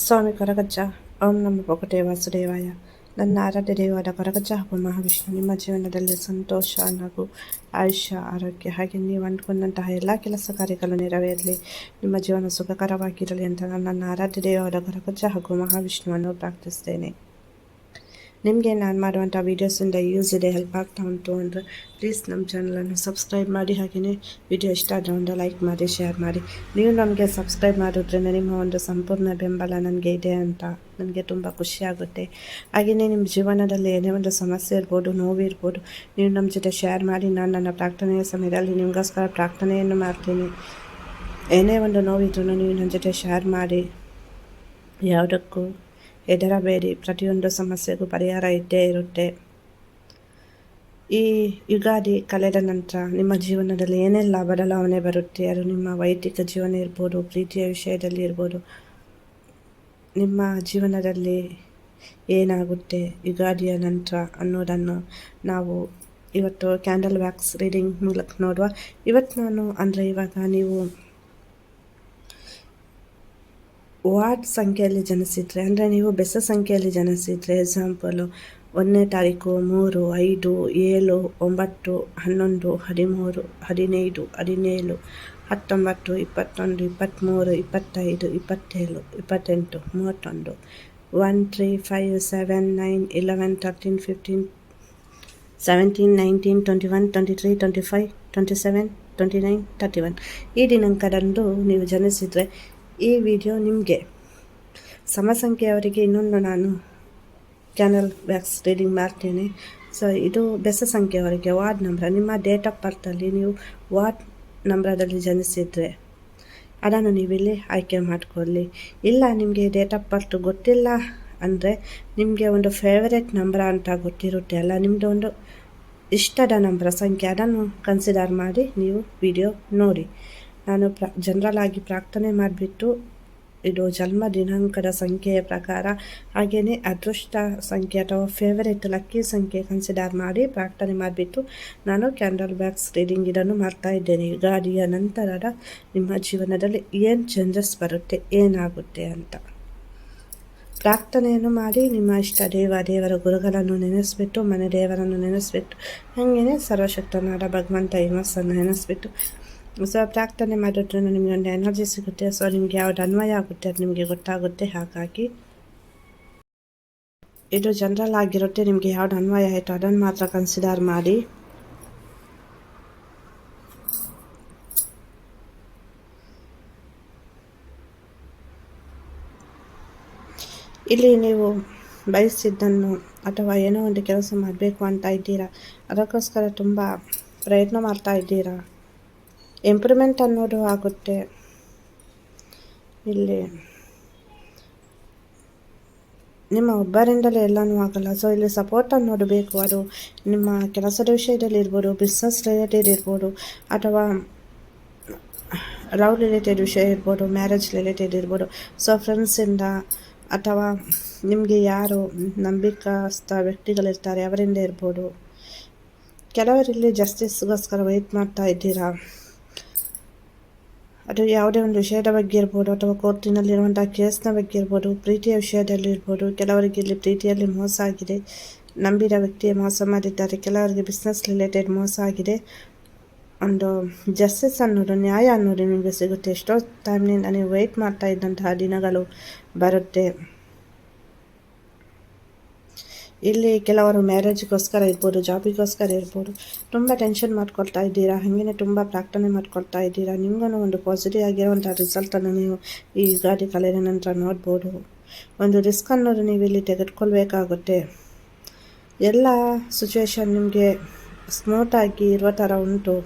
ಸ್ವಾಮಿ ಕೊರಗಜ್ಜ, ಓಂ ನಮ್ಮ ಪೊಕಟೆ ವಾಸುದೇವಾಯ. ನನ್ನ ಆರಾಧ್ಯ ದೇವಾದ ಕೊರಗಜ್ಜ ಹಾಗೂ ಮಹಾವಿಷ್ಣು, ನಿಮ್ಮ ಜೀವನದಲ್ಲಿ ಸಂತೋಷ ಹಾಗೂ ಆಯುಷ್ಯ, ಆರೋಗ್ಯ ಹಾಗೆ ನೀವು ಅಂದ್ಕೊಂಡಂತಹ ಎಲ್ಲ ಕೆಲಸ ಕಾರ್ಯಗಳು ನೆರವೇರಲಿ. ನಿಮ್ಮ ಜೀವನ ಸುಖಕರವಾಗಿರಲಿ ಅಂತ ನನ್ನ ಆರಾಧ್ಯ ದೇವಾದ ಕೊರಗಜ್ಜ ಹಾಗೂ ಮಹಾವಿಷ್ಣುವನ್ನು ಪ್ರಾರ್ಥಿಸ್ತೇನೆ. ನಿಮಗೆ ನಾನು ಮಾಡುವಂಥ ವೀಡಿಯೋಸಿಂದ ಯೂಸ್ ಇದೆ ಹೆಲ್ಪ್ ಆಗ್ತಾ ಉಂಟು ಅಂದರೆ ಪ್ಲೀಸ್ ನಮ್ಮ ಚಾನಲನ್ನು ಸಬ್ಸ್ಕ್ರೈಬ್ ಮಾಡಿ ಹಾಗೆಯೇ ವಿಡಿಯೋ ಇಷ್ಟ ಆದರೆ ಒಂದು ಲೈಕ್ ಮಾಡಿ ಶೇರ್ ಮಾಡಿ. ನೀವು ನಮಗೆ ಸಬ್ಸ್ಕ್ರೈಬ್ ಮಾಡೋದ್ರಿಂದ ನಿಮ್ಮ ಒಂದು ಸಂಪೂರ್ಣ ಬೆಂಬಲ ನನಗೆ ಇದೆ ಅಂತ ನನಗೆ ತುಂಬ ಖುಷಿಯಾಗುತ್ತೆ ಹಾಗೆಯೇ ನಿಮ್ಮ ಜೀವನದಲ್ಲಿ ಏನೇ ಒಂದು ಸಮಸ್ಯೆ ಇರ್ಬೋದು ನೋವಿರ್ಬೋದು ನೀವು ನಮ್ಮ ಜೊತೆ ಶೇರ್ ಮಾಡಿ, ನಾನು ನನ್ನ ಪ್ರಾರ್ಥನೆಯ ಸಮಯದಲ್ಲಿ ನಿಮಗೋಸ್ಕರ ಪ್ರಾರ್ಥನೆಯನ್ನು ಮಾಡ್ತೀನಿ. ಏನೇ ಒಂದು ನೋವಿದ್ರೂ ನೀವು ನನ್ನ ಜೊತೆ ಶೇರ್ ಮಾಡಿ. ಯಾವುದಕ್ಕೂ ಹೆದರಬೇಡಿ ಪ್ರತಿಯೊಂದು ಸಮಸ್ಯೆಗೂ ಪರಿಹಾರ ಇದ್ದೇ ಇರುತ್ತೆ ಈ ಯುಗಾದಿ ಕಳೆದ ನಂತರ ನಿಮ್ಮ ಜೀವನದಲ್ಲಿ ಏನೆಲ್ಲ ಬದಲಾವಣೆ ಬರುತ್ತೆ ಅದು ನಿಮ್ಮ ವೈಯಕ್ತಿಕ ಜೀವನ ಇರ್ಬೋದು ಪ್ರೀತಿಯ ವಿಷಯದಲ್ಲಿ ಇರ್ಬೋದು ನಿಮ್ಮ ಜೀವನದಲ್ಲಿ ಏನಾಗುತ್ತೆ ಯುಗಾದಿಯ ನಂತರ ಅನ್ನೋದನ್ನು ನಾವು ಇವತ್ತು ಕ್ಯಾಂಡಲ್ ವ್ಯಾಕ್ಸ್ ರೀಡಿಂಗ್ ಮೂಲಕ ನೋಡುವ. ಇವತ್ತು ನಾನು ಅಂದರೆ ಇವಾಗ ನೀವು ವಾರ್ಡ್ ಸಂಖ್ಯೆಯಲ್ಲಿ ಜನಿಸಿದರೆ, ಅಂದರೆ ನೀವು ಬೆಸ ಸಂಖ್ಯೆಯಲ್ಲಿ ಜನಿಸಿದರೆ ಎಕ್ಸಾಂಪಲು ಒಂದನೇ ತಾರೀಕು ಮೂರು, ಐದು, ಏಳು, ಒಂಬತ್ತು, ಹನ್ನೊಂದು, ಹದಿಮೂರು, ಹದಿನೈದು, ಹದಿನೇಳು, ಹತ್ತೊಂಬತ್ತು, ಇಪ್ಪತ್ತೊಂದು ಇಪ್ಪತ್ತ್ಮೂರು ಇಪ್ಪತ್ತೈದು, ಇಪ್ಪತ್ತೇಳು, ಇಪ್ಪತ್ತೆಂಟು, ಮೂವತ್ತೊಂದು. One three five seven nine eleven thirteen fifteen seventeen nineteen twenty one twenty three twenty five twenty seven twenty nine thirty one ಈ ದಿನಾಂಕದಂದು ನೀವು ಜನಿಸಿದರೆ ಈ ವಿಡಿಯೋ ನಿಮಗೆ ಸಮಸಂಖ್ಯೆಯವರಿಗೆ ಇನ್ನೊಂದು ನಾನು ಚಾನಲ್ ಬ್ಯಾಕ್ಸ್ ರೀಡಿಂಗ್ ಮಾಡ್ತೇನೆ. ಸೊ ಇದು ಬೆಸ ಸಂಖ್ಯೆಯವರಿಗೆ ವಾರ್ಡ್ ನಂಬರ್, ನಿಮ್ಮ ಡೇಟ್ ಆಫ್ ಬರ್ತಲ್ಲಿ ನೀವು ವಾರ್ಡ್ ನಂಬರದಲ್ಲಿ ಜನಿಸಿದರೆ ಅದನ್ನು ನೀವಿಲ್ಲಿ ಆಯ್ಕೆ ಮಾಡಿಕೊಳ್ಳಿ. ಇಲ್ಲ ನಿಮಗೆ ಡೇಟ್ ಆಫ್ ಬರ್ತ್ ಗೊತ್ತಿಲ್ಲ ಅಂದರೆ ನಿಮಗೆ ಒಂದು ಫೇವರೇಟ್ ನಂಬರ್ ಅಂತ ಗೊತ್ತಿರುತ್ತೆ ಅಲ್ಲ ನಿಮ್ಮದು ಒಂದು ಇಷ್ಟದ ನಂಬರ ಸಂಖ್ಯೆ ಅದನ್ನು ಕನ್ಸಿಡರ್ ಮಾಡಿ ನೀವು ವಿಡಿಯೋ ನೋಡಿ. ನಾನು ಪ್ರ ಜನರಲ್ ಆಗಿ ಪ್ರಾರ್ಥನೆ ಮಾಡಿಬಿಟ್ಟು, ಇದು ಜನ್ಮ ದಿನಾಂಕದ ಸಂಖ್ಯೆಯ ಪ್ರಕಾರ ಹಾಗೆಯೇ ಅದೃಷ್ಟ ಸಂಖ್ಯೆ ಅಥವಾ ಫೇವರೇಟ್ ಲಕ್ಕಿ ಸಂಖ್ಯೆ ಕನ್ಸಿಡರ್ ಮಾಡಿ ಪ್ರಾರ್ಥನೆ ಮಾಡಿಬಿಟ್ಟು, ನಾನು ಕ್ಯಾಂಡಲ್ ಬ್ಯಾಗ್ಸ್ ರೀಡಿಂಗ್ ಇದನ್ನು ಮಾಡ್ತಾ ಇದ್ದೇನೆ. ಯುಗಾದಿಯ ನಂತರದ ನಿಮ್ಮ ಜೀವನದಲ್ಲಿ ಏನು ಚೇಂಜಸ್ ಬರುತ್ತೆ, ಏನಾಗುತ್ತೆ ಅಂತ. ಪ್ರಾರ್ಥನೆಯನ್ನು ಮಾಡಿ ನಿಮ್ಮ ಇಷ್ಟ ದೇವ, ದೇವರ ಗುರುಗಳನ್ನು ನೆನೆಸ್ಬಿಟ್ಟು, ಮನೆ ದೇವರನ್ನು ನೆನೆಸ್ಬಿಟ್ಟು ಹಾಗೆಯೇ ಸರ್ವಶಕ್ತನಾದ ಭಗವಂತ ಹಿಮಸ್ಸನ್ನು ನೆನೆಸ್ಬಿಟ್ಟು ಸೊ ಪ್ರಾರ್ಥನೆ ಮಾಡೋದ್ರಿಂದ ನಿಮಗೆ ಒಂದು ಎನರ್ಜಿ ಸಿಗುತ್ತೆ ಸೊ ನಿಮಗೆ ಯಾವ್ದು ಅನ್ವಯ ಆಗುತ್ತೆ ಅದು ನಿಮಗೆ ಗೊತ್ತಾಗುತ್ತೆ ಹಾಗಾಗಿ ಇದು ಜನರಲ್ ಆಗಿರುತ್ತೆ ನಿಮಗೆ ಯಾವ್ದು ಅನ್ವಯ ಆಯಿತು ಅದನ್ನು ಮಾತ್ರ ಕನ್ಸಿಡರ್ ಮಾಡಿ ಇಲ್ಲಿ ನೀವು ಬಯಸಿದ್ದನ್ನು ಅಥವಾ ಏನೋ ಒಂದು ಕೆಲಸ ಮಾಡಬೇಕು ಅಂತ ಇದ್ದೀರಾ ಅದಕ್ಕೋಸ್ಕರ ತುಂಬ ಪ್ರಯತ್ನ ಮಾಡ್ತಾ ಇದ್ದೀರಾ ಇಂಪ್ರೂವ್ಮೆಂಟ್ ಅನ್ನೋದು ಆಗುತ್ತೆ. ಇಲ್ಲಿ ನಿಮ್ಮ ಒಬ್ಬರಿಂದಲೇ ಎಲ್ಲನೂ ಆಗಲ್ಲ. ಸೊ ಇಲ್ಲಿ ಸಪೋರ್ಟ್ ಅನ್ನೋದು ಬೇಕು. ಅದು ನಿಮ್ಮ ಕೆಲಸದ ವಿಷಯದಲ್ಲಿ ಇರ್ಬೋದು ಬಿಸ್ನೆಸ್ ರಿಲೇಟೆಡ್ ಇರ್ಬೋದು, ಅಥವಾ ಲವ್ ರಿಲೇಟೆಡ್ ವಿಷಯ ಇರ್ಬೋದು ಮ್ಯಾರೇಜ್ ರಿಲೇಟೆಡ್ ಇರ್ಬೋದು. ಸೊ ಫ್ರೆಂಡ್ಸಿಂದ ಅಥವಾ ನಿಮಗೆ ಯಾರು ನಂಬಿಕಸ್ಥ ವ್ಯಕ್ತಿಗಳಿರ್ತಾರೆ, ಅವರಿಂದ ಇರ್ಬೋದು. ಕೆಲವರಲ್ಲಿ ಜಸ್ಟಿಸ್ಗೋಸ್ಕರ ವೆಯ್ಟ್ ಮಾಡ್ತಾ ಇದ್ದೀರಾ? ಅದು ಯಾವುದೇ ಒಂದು ವಿಷಯದ ಬಗ್ಗೆ ಇರ್ಬೋದು ಅಥವಾ ಕೋರ್ಟಿನಲ್ಲಿರುವಂಥ ಕೇಸ್ನ ಬಗ್ಗೆ ಇರ್ಬೋದು, ಪ್ರೀತಿಯ ವಿಷಯದಲ್ಲಿ ಇರ್ಬೋದು, ಕೆಲವರಿಗೆ ಇಲ್ಲಿ ಪ್ರೀತಿಯಲ್ಲಿ ಮೋಸ ಆಗಿದೆ, ನಂಬಿದ ವ್ಯಕ್ತಿಯ ಮೋಸ ಮಾಡಿದ್ದಾರೆ, ಕೆಲವರಿಗೆ ಬಿಸ್ನೆಸ್ ರಿಲೇಟೆಡ್ ಮೋಸ ಆಗಿದೆ, ಒಂದು ಜಸ್ಟಿಸ್ ಅನ್ನೋದು, ನ್ಯಾಯ ಅನ್ನೋದು ನಿಮಗೆ ಸಿಗುತ್ತೆ. ಎಷ್ಟೋ ಟೈಮ್ನಿಂದ ನೀವು ವೆಯ್ಟ್ ಮಾಡ್ತಾ ಇದ್ದಂತಹ ದಿನಗಳು ಬರುತ್ತೆ. ಇಲ್ಲಿ ಕೆಲವರು ಮ್ಯಾರೇಜ್ಗೋಸ್ಕರ ಇರ್ಬೋದು ಜಾಬಿಗೋಸ್ಕರ ಇರ್ಬೋದು, ತುಂಬ ಟೆನ್ಷನ್ ಮಾಡ್ಕೊಳ್ತಾ ಇದ್ದೀರಾ? ಹಾಗೆಯೇ ತುಂಬ ಪ್ರಾರ್ಥನೆ ಮಾಡ್ಕೊಳ್ತಾ ಇದ್ದೀರಾ? ನಿಮಗೂ ಒಂದು ಪಾಸಿಟಿವ್ ಆಗಿರುವಂಥ ರಿಸಲ್ಟನ್ನು ನೀವು ಈ ಗಾಡಿ ಕಲೆಯ ನಂತರ ನೋಡ್ಬೋದು. ಒಂದು ರಿಸ್ಕ್ ಅನ್ನೋದು ನೀವು ಇಲ್ಲಿ ತೆಗೆದುಕೊಳ್ಬೇಕಾಗುತ್ತೆ. ಎಲ್ಲ ಸಿಚುವೇಶನ್ ನಿಮಗೆ ಸ್ಮೂತಾಗಿ ಇರುವ ಥರ ಉಂಟು.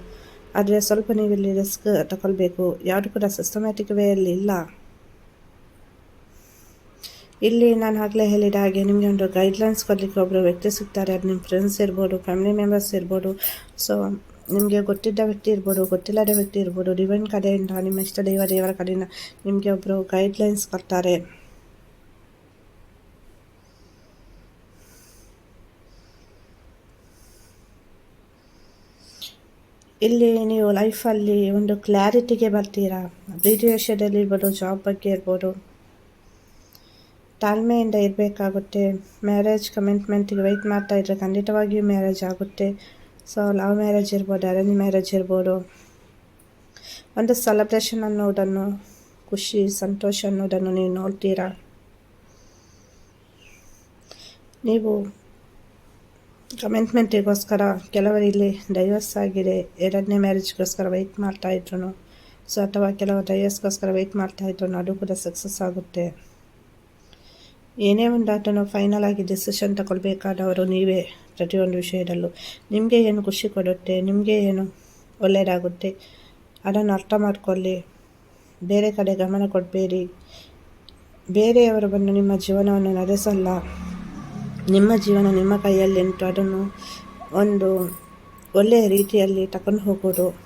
ಆದರೆ ಸ್ವಲ್ಪ ನೀವಿಲ್ಲಿ ರಿಸ್ಕ್ ತಗೊಳ್ಬೇಕು. ಯಾವುದು ಕೂಡ ಸಿಸ್ಟಮ್ಯಾಟಿಕ್ ವೇಯಲ್ಲಿ ಇಲ್ಲ. ಇಲ್ಲಿ ನಾನು ಆಗಲೇ ಹೇಳಿದ ಹಾಗೆ ನಿಮಗೆ ಒಂದು ಗೈಡ್ಲೈನ್ಸ್ ಕೊಡಲಿಕ್ಕೆ ಒಬ್ಬರು ವ್ಯಕ್ತಿ ಸಿಗ್ತಾರೆ, ಅದು ನಿಮ್ಮ ಫ್ರೆಂಡ್ಸ್ ಇರ್ಬೋದು ಫ್ಯಾಮಿಲಿ ಮೆಂಬರ್ಸ್ ಇರ್ಬೋದು. ಸೊ ನಿಮಗೆ ಗೊತ್ತಿದ್ದ ವ್ಯಕ್ತಿ ಇರ್ಬೋದು, ಗೊತ್ತಿಲ್ಲದ ವ್ಯಕ್ತಿ ಇರ್ಬೋದು ಡಿವೈನ್ ಕಡೆಯಿಂದ, ನಿಮ್ಮ ಇಷ್ಟ ದೇವ ದೇವರ ಕಡೆಯಿಂದ ನಿಮಗೆ ಒಬ್ಬರು ಗೈಡ್ಲೈನ್ಸ್ ಕೊಡ್ತಾರೆ. ಇಲ್ಲಿ ನೀವು ಲೈಫಲ್ಲಿ ಒಂದು ಕ್ಲಾರಿಟಿಗೆ ಬರ್ತೀರಾ? ಪ್ರೀತಿ ವಿಷಯದಲ್ಲಿ ಇರ್ಬೋದು ಜಾಬ್ ಬಗ್ಗೆ ಇರ್ಬೋದು. ತಾಳ್ಮೆಯಿಂದ ಇರಬೇಕಾಗುತ್ತೆ. ಮ್ಯಾರೇಜ್ ಕಮಿಟ್ಮೆಂಟಿಗೆ ವೆಯ್ಟ್ ಮಾಡ್ತಾ ಇದ್ರೆ ಖಂಡಿತವಾಗಿಯೂ ಮ್ಯಾರೇಜ್ ಆಗುತ್ತೆ. ಸೊ ಲವ್ ಮ್ಯಾರೇಜ್ ಇರ್ಬೋದು ಅರೇಂಜ್ ಮ್ಯಾರೇಜ್ ಇರ್ಬೋದು. ಒಂದು ಸೆಲೆಬ್ರೇಷನ್ ಅನ್ನೋದನ್ನು ಖುಷಿ, ಸಂತೋಷ ಅನ್ನೋದನ್ನು ನೀವು ನೋಡ್ತೀರಾ? ನೀವು ಕಮಿಟ್ಮೆಂಟಿಗೋಸ್ಕರ ಕೆಲವರು ಇಲ್ಲಿ ಡೈವರ್ಸ್ ಆಗಿದೆ, ಎರಡನೇ ಮ್ಯಾರೇಜ್ಗೋಸ್ಕರ ವೆಯ್ಟ್ ಮಾಡ್ತಾ ಇದ್ರು. ಸೊ ಅಥವಾ ಕೆಲವು ಡೈವರ್ಸ್ಗೋಸ್ಕರ ವೆಯ್ಟ್ ಮಾಡ್ತಾ ಇದ್ರು, ಅದು ಕೂಡ ಸಕ್ಸಸ್ ಆಗುತ್ತೆ. ಏನೇ ಒಂದಾದನ್ನು ಫೈನಲ್ ಆಗಿ ಡಿಸಿಷನ್ ತಗೊಳ್ಬೇಕಾದವರು ನೀವೇ ಪ್ರತಿಯೊಂದು ವಿಷಯದಲ್ಲೂ. ನಿಮಗೆ ಏನು ಖುಷಿ ಕೊಡುತ್ತೆ, ನಿಮಗೆ ಏನು ಒಳ್ಳೆಯದಾಗುತ್ತೆ ಅದನ್ನು ಅರ್ಥ ಮಾಡ್ಕೊಳ್ಳಿ. ಬೇರೆ ಕಡೆ ಗಮನ ಕೊಡಬೇಡಿ. ಬೇರೆಯವರು ಬಂದು ನಿಮ್ಮ ಜೀವನವನ್ನು ನಡೆಸಲ್ಲ. ನಿಮ್ಮ ಜೀವನ ನಿಮ್ಮ ಕೈಯಲ್ಲಿ ಉಂಟು ಅದನ್ನು ಒಂದು ಒಳ್ಳೆಯ ರೀತಿಯಲ್ಲಿ ತಗೊಂಡು ಹೋಗೋದು.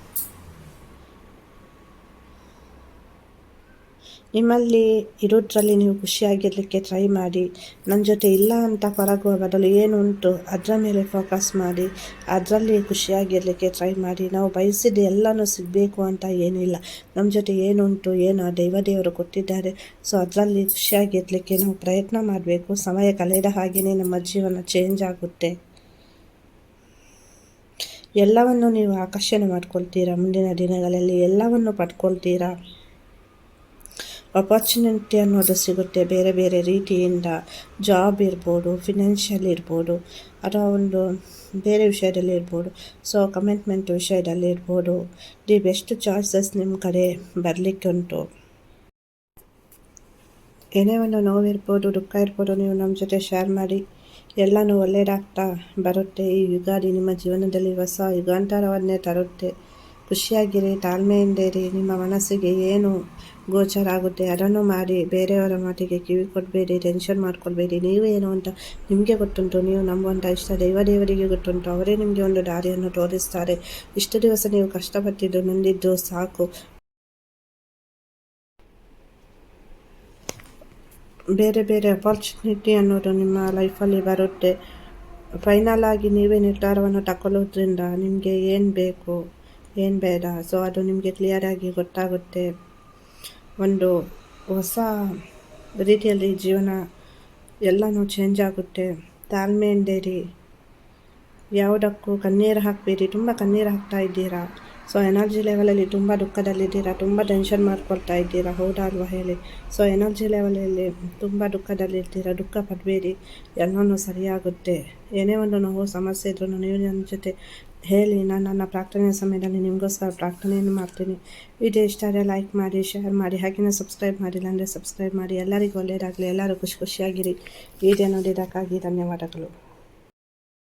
ನಿಮ್ಮಲ್ಲಿ ಇರೋದ್ರಲ್ಲಿ ನೀವು ಖುಷಿಯಾಗಿರಲಿಕ್ಕೆ ಟ್ರೈ ಮಾಡಿ. ನನ್ನ ಜೊತೆ ಇಲ್ಲ ಅಂತ ಕೊರಗುವ ಬದಲು ಏನುಂಟು ಅದರ ಮೇಲೆ ಫೋಕಸ್ ಮಾಡಿ. ಅದರಲ್ಲಿ ಖುಷಿಯಾಗಿರಲಿಕ್ಕೆ ಟ್ರೈ ಮಾಡಿ. ನಾವು ಬಯಸಿದ ಎಲ್ಲನೂ ಸಿಗಬೇಕು ಅಂತ ಏನಿಲ್ಲ. ನಮ್ಮ ಜೊತೆ ಏನುಂಟು ಏನು? ಆ ದೈವ ದೇವರು ಕೊಟ್ಟಿದ್ದಾರೆ. ಸೊ ಅದರಲ್ಲಿ ಖುಷಿಯಾಗಿರಲಿಕ್ಕೆ ನಾವು ಪ್ರಯತ್ನ ಮಾಡಬೇಕು. ಸಮಯ ಕಳೆದ ಹಾಗೆಯೇ ನಮ್ಮ ಜೀವನ ಚೇಂಜ್ ಆಗುತ್ತೆ. ಎಲ್ಲವನ್ನು ನೀವು ಆಕರ್ಷಣೆ ಮಾಡ್ಕೊಳ್ತೀರಾ? ಮುಂದಿನ ದಿನಗಳಲ್ಲಿ ಎಲ್ಲವನ್ನು ಪಡ್ಕೊಳ್ತೀರಾ? ಅಪಾರ್ಚುನಿಟಿ ಅನ್ನೋದು ಸಿಗುತ್ತೆ ಬೇರೆ ಬೇರೆ ರೀತಿಯಿಂದ ಜಾಬ್ ಇರ್ಬೋದು ಫಿನಾನ್ಷಿಯಲ್ ಇರ್ಬೋದು, ಅಥವಾ ಒಂದು ಬೇರೆ ವಿಷಯದಲ್ಲಿ ಇರ್ಬೋದು. ಸೊ ಕಮಿಟ್ಮೆಂಟ್ ವಿಷಯದಲ್ಲಿ ಇರ್ಬೋದು. ದಿ ಬೆಸ್ಟ್ ಚಾಯ್ಸಸ್ ನಿಮ್ಮ ಕಡೆ ಬರಲಿಕ್ಕೆ ಉಂಟು. ಏನೇ ಒಂದು ನೋವಿರ್ಬೋದು, ದುಃಖ ಇರ್ಬೋದು ನೀವು ನಮ್ಮ ಜೊತೆ ಶೇರ್ ಮಾಡಿ. ಎಲ್ಲನೂ ಒಳ್ಳೆಯದಾಗ್ತಾ ಬರುತ್ತೆ. ಈ ಯುಗಾದಿ ನಿಮ್ಮ ಜೀವನದಲ್ಲಿ ಹೊಸ ಯುಗಾಂತರವನ್ನೇ ತರುತ್ತೆ. ಖುಷಿಯಾಗಿರಿ ತಾಳ್ಮೆಯಿಂದ ಇರಿ ನಿಮ್ಮ ಮನಸ್ಸಿಗೆ ಏನು ಗೋಚರ ಆಗುತ್ತೆ. ಅದನ್ನು ಮಾಡಿ ಬೇರೆಯವರ ಮಾತಿಗೆ ಕಿವಿ ಕೊಡಬೇಡಿ ಟೆನ್ಷನ್ ಮಾಡ್ಕೊಳ್ಬೇಡಿ. ನೀವೇನು ಅಂತ ನಿಮಗೆ ಗೊತ್ತುಂಟು, ನೀವು ನಂಬುವಂಥ ಇಷ್ಟ ದೈವ ದೇವರಿಗೆ ಗೊತ್ತುಂಟು. ಅವರೇ ನಿಮಗೆ ಒಂದು ದಾರಿಯನ್ನು ತೋರಿಸ್ತಾರೆ. ಇಷ್ಟು ದಿವಸ ನೀವು ಕಷ್ಟಪಟ್ಟಿದ್ದು, ನೊಂದಿದ್ದು ಸಾಕು. ಬೇರೆ ಬೇರೆ ಅಪಾರ್ಚುನಿಟಿ ಅನ್ನೋದು ನಿಮ್ಮ ಲೈಫಲ್ಲಿ ಬರುತ್ತೆ. ಫೈನಲ್ ಆಗಿ ನೀವೇ ನಿರ್ಧಾರವನ್ನು ತಗೊಳ್ಳೋದ್ರಿಂದ ನಿಮಗೆ ಏನು ಬೇಕು? ಏನು ಬೇಡ? ಸೊ ಅದು ನಿಮಗೆ ಕ್ಲಿಯರಾಗಿ ಗೊತ್ತಾಗುತ್ತೆ. ಒಂದು ಹೊಸ ರೀತಿಯಲ್ಲಿ ಜೀವನ ಎಲ್ಲನೂ ಚೇಂಜ್ ಆಗುತ್ತೆ. ತಾಳ್ಮೆಯಿಂದಿರಿ. ಯಾವುದಕ್ಕೂ ಕಣ್ಣೀರು ಹಾಕಬೇಡಿ. ತುಂಬ ಕಣ್ಣೀರು ಹಾಕ್ತಾ ಇದ್ದೀರಾ? ಸೊ ಎನರ್ಜಿ ಲೆವೆಲಲ್ಲಿ ತುಂಬ ದುಃಖದಲ್ಲಿದ್ದೀರಾ? ತುಂಬ ಟೆನ್ಷನ್ ಮಾಡ್ಕೊಳ್ತಾ ಇದ್ದೀರಾ? ಹೌದಾ ಅಲ್ವಾ ಹೇಳಿ ಸೊ ಎನರ್ಜಿ ಲೆವೆಲಲ್ಲಿ ತುಂಬ ದುಃಖದಲ್ಲಿರ್ತೀರಾ ದುಃಖ ಪಡಬೇಡಿ. ಎಲ್ಲನೂ ಸರಿಯಾಗುತ್ತೆ. ಏನೇ ಒಂದು ನೋವು, ಸಮಸ್ಯೆ ಇದ್ರೂ ನೀವು ನನ್ನ ಜೊತೆ ಹೇಳಿ. ನಾನು ನನ್ನ ಪ್ರಾರ್ಥನೆ ಸಮಯದಲ್ಲಿ ನಿಮಗೋಸ್ಕರ ಪ್ರಾರ್ಥನೆಯನ್ನು ಮಾಡ್ತೀನಿ. ವಿಡಿಯೋ ಇಷ್ಟ ಆದರೆ ಲೈಕ್ ಮಾಡಿ, ಶೇರ್ ಮಾಡಿ. ಹಾಗೆಯೇ ಸಬ್ಸ್ಕ್ರೈಬ್ ಮಾಡಿಲ್ಲ ಅಂದರೆ ಸಬ್ಸ್ಕ್ರೈಬ್ ಮಾಡಿ. ಎಲ್ಲರಿಗೂ ಒಳ್ಳೆಯದಾಗಲಿ. ಎಲ್ಲರೂ ಖುಷಿ ಖುಷಿಯಾಗಿರಿ. ವಿಡಿಯೋ ನೋಡಿದ್ದಕ್ಕಾಗಿ ಧನ್ಯವಾದಗಳು.